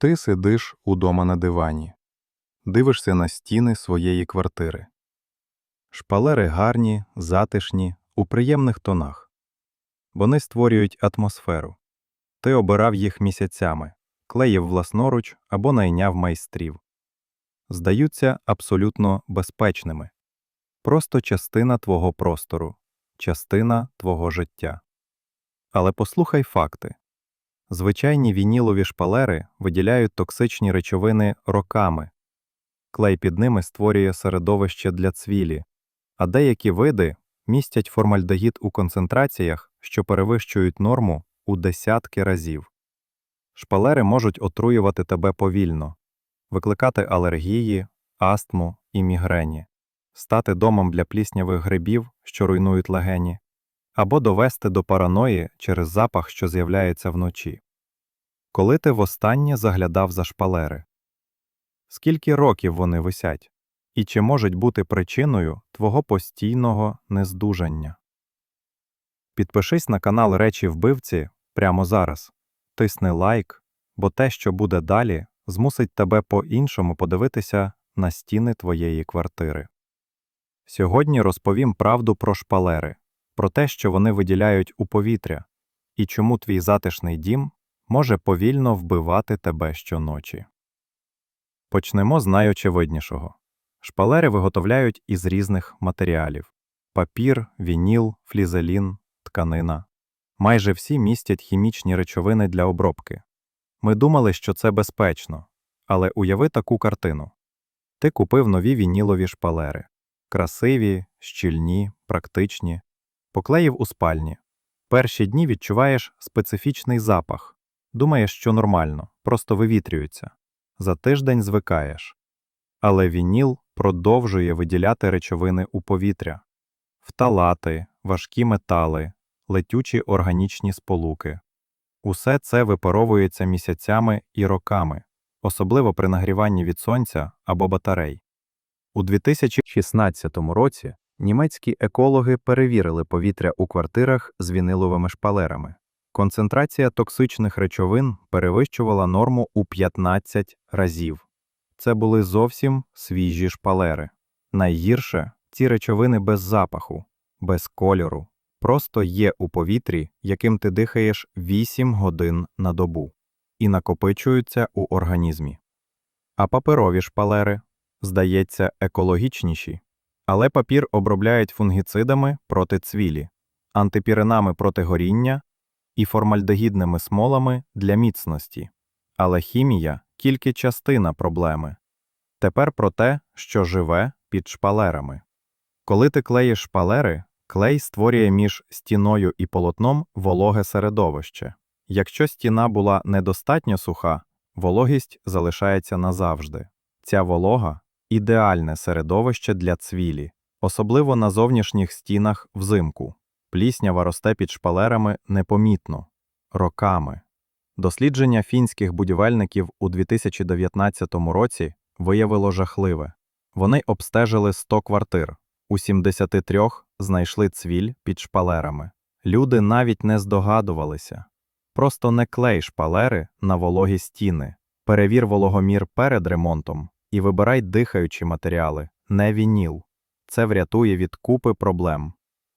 Ти сидиш удома на дивані, дивишся на стіни своєї квартири. Шпалери гарні, затишні, у приємних тонах. Вони створюють атмосферу. Ти обирав їх місяцями, клеїв власноруч або найняв майстрів. Здаються абсолютно безпечними. Просто частина твого простору, частина твого життя. Але послухай факти. Звичайні вінілові шпалери виділяють токсичні речовини роками. Клей під ними створює середовище для цвілі, а деякі види містять формальдегід у концентраціях, що перевищують норму у десятки разів. Шпалери можуть отруювати тебе повільно, викликати алергії, астму і мігрені, стати домом для пліснявих грибів, що руйнують легені, або довести до параної через запах, що з'являється вночі. Коли ти востаннє заглядав за шпалери? Скільки років вони висять? І чи можуть бути причиною твого постійного нездужання? Підпишись на канал Речі Вбивці прямо зараз. Тисни лайк, бо те, що буде далі, змусить тебе по-іншому подивитися на стіни твоєї квартири. Сьогодні розповім правду про шпалери, про те, що вони виділяють у повітря, і чому твій затишний дім може повільно вбивати тебе щоночі. Почнемо з найочевиднішого. Шпалери виготовляють із різних матеріалів: папір, вініл, флізелін, тканина. Майже всі містять хімічні речовини для обробки. Ми думали, що це безпечно, але уяви таку картину. Ти купив нові вінілові шпалери. Красиві, щільні, практичні. Поклеїв у спальні. Перші дні відчуваєш специфічний запах. Думаєш, що нормально, просто вивітрюється. За тиждень звикаєш. Але вініл продовжує виділяти речовини у повітря фталати, важкі метали, летючі органічні сполуки. Усе це випаровується місяцями і роками, особливо при нагріванні від сонця або батарей. У 2016 році німецькі екологи перевірили повітря у квартирах з віниловими шпалерами. Концентрація токсичних речовин перевищувала норму у 15 разів. Це були зовсім свіжі шпалери. Найгірше ці речовини без запаху, без кольору, просто є у повітрі, яким ти дихаєш 8 годин на добу, і накопичуються у організмі. А паперові шпалери, здається, екологічніші, але папір обробляють фунгіцидами проти цвілі, антипіринами проти горіння і формальдегідними смолами для міцності. Але хімія тільки частина проблеми. Тепер про те, що живе під шпалерами. Коли ти клеїш шпалери, клей створює між стіною і полотном вологе середовище. Якщо стіна була недостатньо суха, вологість залишається назавжди. Ця волога ідеальне середовище для цвілі, особливо на зовнішніх стінах взимку. Пліснява росте під шпалерами непомітно, роками. Дослідження фінських будівельників у 2019 році виявило жахливе. Вони обстежили 100 квартир, у 73 знайшли цвіль під шпалерами. Люди навіть не здогадувалися. Просто не клей шпалери на вологі стіни, перевір вологомір перед ремонтом і вибирай дихаючі матеріали, не вініл. Це врятує від купи проблем.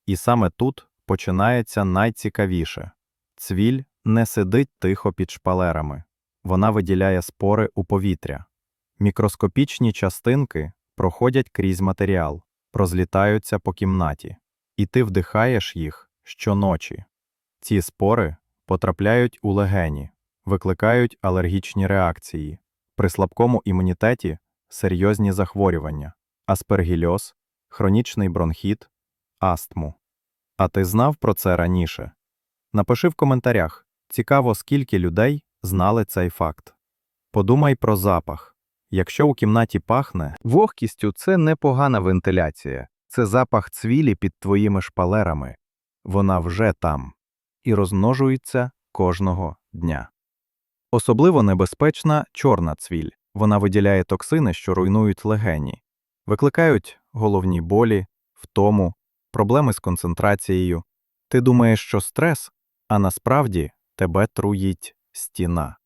І саме тут починається найцікавіше цвіль не сидить тихо під шпалерами, вона виділяє спори у повітря. Мікроскопічні частинки проходять крізь матеріал, розлітаються по кімнаті, і ти вдихаєш їх щоночі. Ці спори потрапляють у легені, викликають алергічні реакції, при слабкому імунітеті серйозні захворювання, аспергільоз, хронічний бронхіт, астму. А ти знав про це раніше? Напиши в коментарях цікаво, скільки людей знали цей факт. Подумай про запах. Якщо у кімнаті пахне, вогкістю це непогана вентиляція, це запах цвілі під твоїми шпалерами. Вона вже там і розмножується кожного дня. Особливо небезпечна чорна цвіль. Вона виділяє токсини, що руйнують легені, викликають головні болі, втому, проблеми з концентрацією. Ти думаєш, що стрес, а насправді тебе труїть стіна.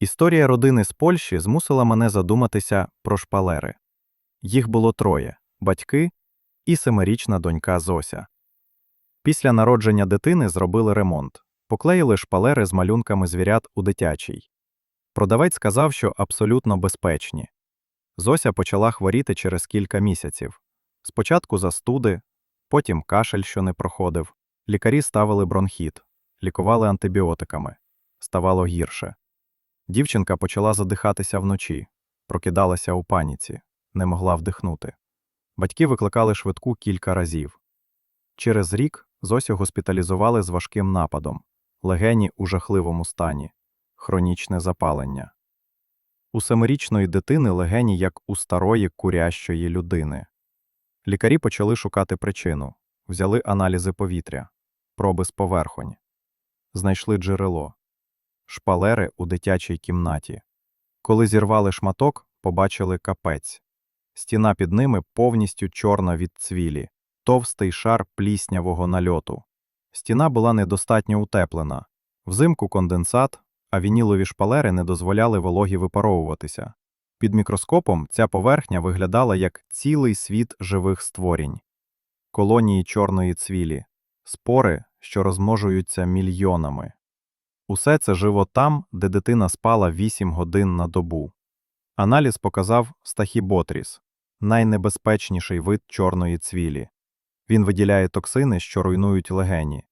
Історія родини з Польщі змусила мене задуматися про шпалери. Їх було троє батьки і семирічна донька Зося. Після народження дитини зробили ремонт, поклеїли шпалери з малюнками звірят у дитячий. Продавець сказав, що абсолютно безпечні. Зося почала хворіти через кілька місяців. Спочатку застуди, потім кашель, що не проходив. Лікарі ставили бронхіт, лікували антибіотиками. Ставало гірше. Дівчинка почала задихатися вночі, прокидалася у паніці, не могла вдихнути. Батьки викликали швидку кілька разів. Через рік Зосю госпіталізували з важким нападом, легені у жахливому стані, хронічне запалення. У семирічної дитини легені як у старої курящої людини. Лікарі почали шукати причину, взяли аналізи повітря, проби з поверхонь, знайшли джерело, шпалери у дитячій кімнаті. Коли зірвали шматок, побачили капець. Стіна під ними повністю чорна від цвілі, товстий шар пліснявого нальоту. Стіна була недостатньо утеплена. Взимку конденсат, а вінілові шпалери не дозволяли вологі випаровуватися. Під мікроскопом ця поверхня виглядала як цілий світ живих створінь. Колонії чорної цвілі, спори, що розмножуються мільйонами. Усе це живо там, де дитина спала 8 годин на добу. Аналіз показав стахіботріс – найнебезпечніший вид чорної цвілі. Він виділяє токсини, що руйнують легені.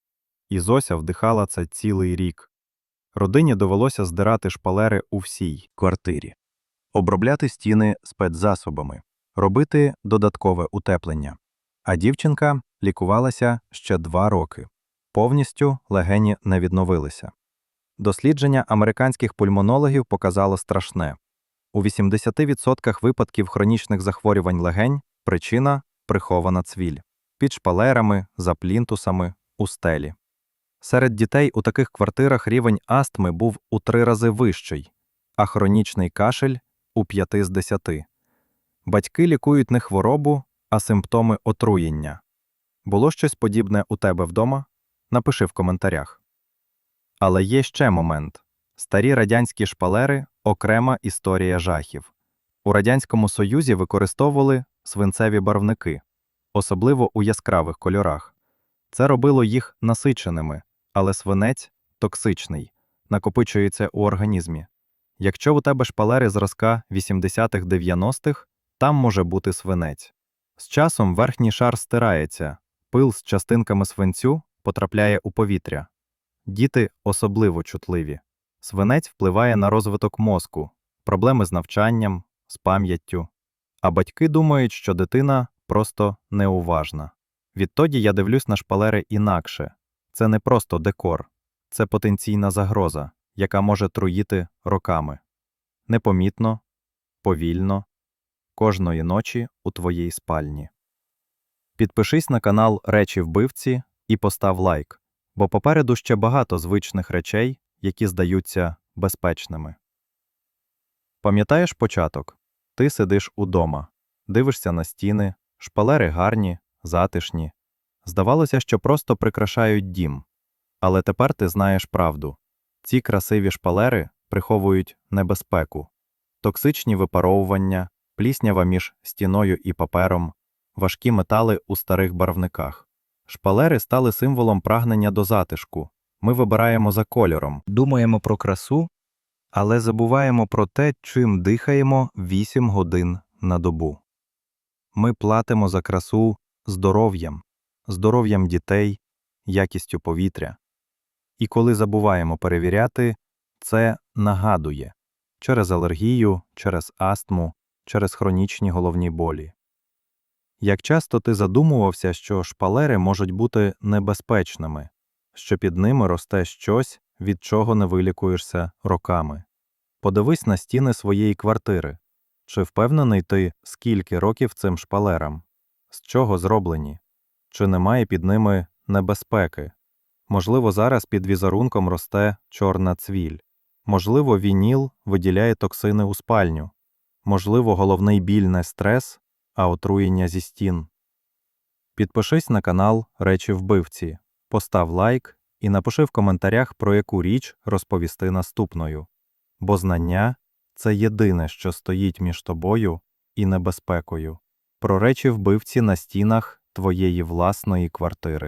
І Зося вдихала це цілий рік. Родині довелося здирати шпалери у всій квартирі, обробляти стіни спецзасобами, робити додаткове утеплення. А дівчинка лікувалася ще два роки. Повністю легені не відновилися. Дослідження американських пульмонологів показало страшне. У 80% випадків хронічних захворювань легень причина прихована цвіль під шпалерами, за плінтусами, у стелі. Серед дітей у таких квартирах рівень астми був у три рази вищий, а хронічний кашель у п'яти з десяти. Батьки лікують не хворобу, а симптоми отруєння. Було щось подібне у тебе вдома? Напиши в коментарях. Але є ще момент старі радянські шпалери окрема історія жахів. У Радянському Союзі використовували свинцеві барвники, особливо у яскравих кольорах. Це робило їх насиченими, але свинець токсичний, накопичується у організмі. Якщо у тебе шпалери зразка 80-х-90-х, там може бути свинець. З часом верхній шар стирається, пил з частинками свинцю потрапляє у повітря. Діти особливо чутливі. Свинець впливає на розвиток мозку, проблеми з навчанням, з пам'яттю. А батьки думають, що дитина просто неуважна. Відтоді я дивлюсь на шпалери інакше. Це не просто декор, це потенційна загроза, яка може труїти роками. Непомітно, повільно, кожної ночі у твоїй спальні. Підпишись на канал Речі вбивці і постав лайк, бо попереду ще багато звичних речей, які здаються безпечними. Пам'ятаєш початок? Ти сидиш удома, дивишся на стіни, шпалери гарні, затишні. Здавалося, що просто прикрашають дім. Але тепер ти знаєш правду ці красиві шпалери приховують небезпеку, токсичні випаровування, пліснява між стіною і папером, важкі метали у старих барвниках. Шпалери стали символом прагнення до затишку. Ми вибираємо за кольором, думаємо про красу, але забуваємо про те, чим дихаємо 8 годин на добу. Ми платимо за красу здоров'ям, здоров'ям дітей, якістю повітря. І коли забуваємо перевіряти, це нагадує через алергію, через астму, через хронічні головні болі. Як часто ти задумувався, що шпалери можуть бути небезпечними, що під ними росте щось, від чого не вилікуєшся роками? Подивись на стіни своєї квартири. Чи впевнений ти, скільки років цим шпалерам? З чого зроблені? Чи немає під ними небезпеки? Можливо, зараз під візерунком росте чорна цвіль. Можливо, вініл виділяє токсини у спальню. Можливо, головний біль не стрес, а отруєння зі стін. Підпишись на канал Речі вбивці, постав лайк і напиши в коментарях, про яку річ розповісти наступною. бо знання це єдине, що стоїть між тобою і небезпекою. Про речі вбивці на стінах твоєї власної квартири.